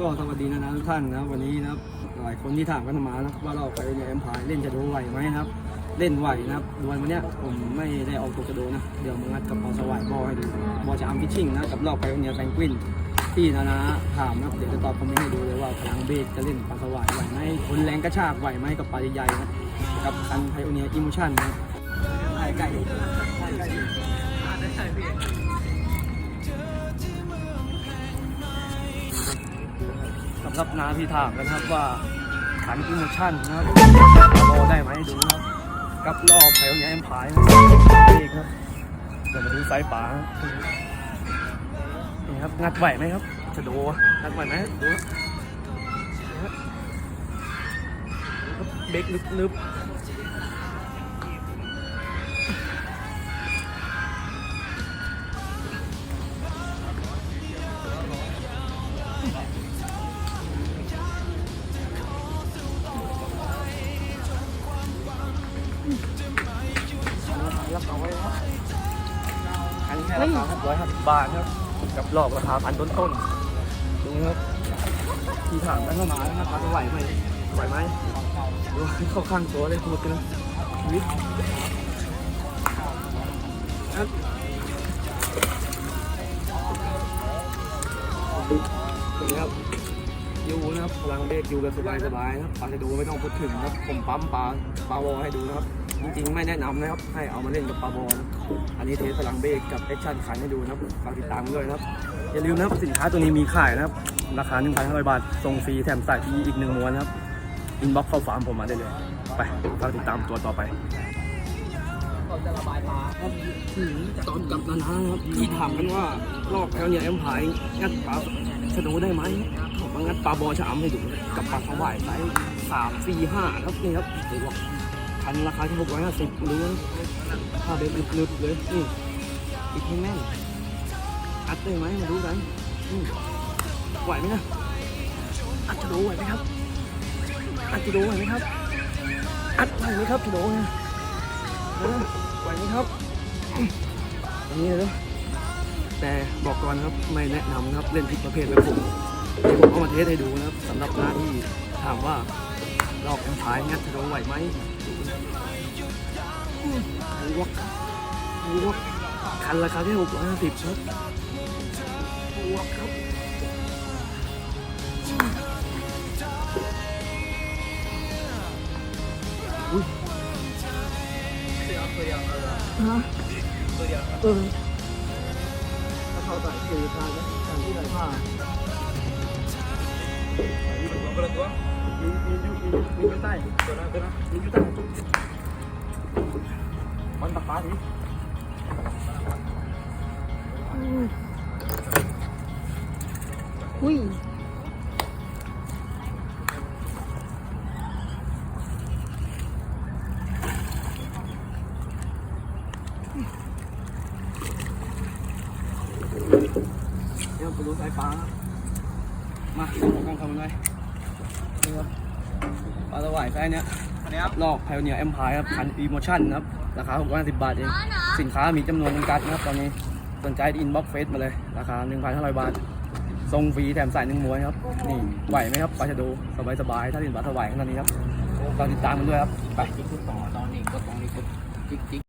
ก็สวัสดีนะนะทุกท่านนะวันนี้นะครับหลายคนที่ถามกันมานะว่าเราไปเนี่ยเอ็มพายเล่นจะโดไหวไหมนะครับ เล่นไหวนะครับดวลวันเนี้ยผมไม่ได้ออกตัวกระโดนะเดี๋ยวมางัดกับปอสวายบอให้ดูบอจะอัมพิชชิ่งนะกับรอบไปเนี่ยแฟงกวินที่นานาถามนะเดี๋ยวจะตอบคอมเมนต์ให้ดูเลยว่าพลังเบสจะเล่นปลาสวายไหวไหมคนแรงกระชากไหวไหมกับปลาใหญ่ๆนะกับคันไพโอเนียอิมูชั่นนะไก่ไก่ไก่ไก่ สำหรับนาที่ถามกันะครับว่าขันอิมชั่นนะครับรอได้ไหมดูนะครับกับรอบแถวเนี้ยเอ็มพายนะนี่ครับเดี๋ยวมาดูสายป่านี่ครับงัดไหวไหมครับจะดูงัดไหวไหมดูครับนี่ครับเบรกนึบๆ บรับเอาไว้ครับอันนี้แค่ราคาร้อยห้าสิบบาทครับกับรอบราคาพันต้นต้นๆดูครับที่ถามกันเข้ามานะครับไหวไหมไหวไหมดูเข้าข้างตัวเลยพูดกันนะชีวิตครับนี่ครับยูนะครับพลังเบรกยูกันสบายสบายๆนะครับปาจะดูไม่ต้องพูดถึงครับ ผมปั๊มปลาปลาวอให้ดูนะครับ จริงๆ ไม่แนะนำนะครับ ให้เอามาเล่นกับปลาบอลอันนี้เทสพลังเบรกกับแอคชั่นขันให้ดูนะครับฝากติดตามด้วยนะครับ อย่าลืมนะครับสินค้าตัวนี้มีขายนะครับ ราคา 1,500 บาทส่งฟรีแถมสายฟรีอีกหนึ่งม้วนนะครับ อินบ็อกเข้าฟาร์มผมมาได้เลย ไปฝากติดตามตัวต่อไปตอนกลับมานะครับที่ถามกันว่ารอบแถวเนี่ยเอ็มพายงัดปลาชะโดได้ไหมผมมางัดปลาบอชะอำให้ดูกับปลาสวายไซส์สามสี่ห้าครับนี่ครับดูว่า คันราคาที่หกร้อยห้าสิบดูนะถ้าเด็ดลึกๆเลยนี่อีกให้แน่นอัดได้ไหมมาดูกันไหวไหมนะอัดชะโดไหวไหมครับอัดชะโดไหวไหมครับ อัดไหวไหมครับชะโดเนี่ยเออไหวไหมครับอืมอย่างนี้เลยแต่บอกก่อนครับไม่แนะนำนะครับเล่นผิดประเภทแบบผมที่ผมเอามาเทสให้ดูนะครับสำหรับหน้าที่ถามว่า ลอกแอมพายงัดชะโดไหวไหมอืมรู้ว่ารู้ว่าคันราคาแค่หกร้อยห้าสิบครับรู้ว่าครับอุ้ยฮะเออถ้าเขาใส่คือการการที่ใส่ผ้ามีมีมีมีมี อยู่ใต้ตัวนั้นตัวนั้นมีอยู่ใต้มันตักฟ้าดิอุ้ยเดี๋ยวไปดูสายฟ้ามาเอากล้องเข้ามาห น่อยนี่ครับปลาสวายไซส์เนี้ยอันนี้ครับลอกไพโอเนียแอมพายครับคันอีโมชั่นครับ ราคา650บาทเอง สินค้ามีจำนวนจำกัดนะครับตอนนี้สนใจอินบ็อกเฟซมาเลย ราคา 1,500 บาทส่งฟรีแถมสายหนึ่งม้วนครับ นี่ไหวไหมครับปลาชะโดสบายสบายๆถ้าเล่นปลาถวายขนาดนี้ครับเราติดตามมันด้วยครับ ไปต่อตอนนี้ก็ตรงนี้ก็จิ๊กจิ๊ก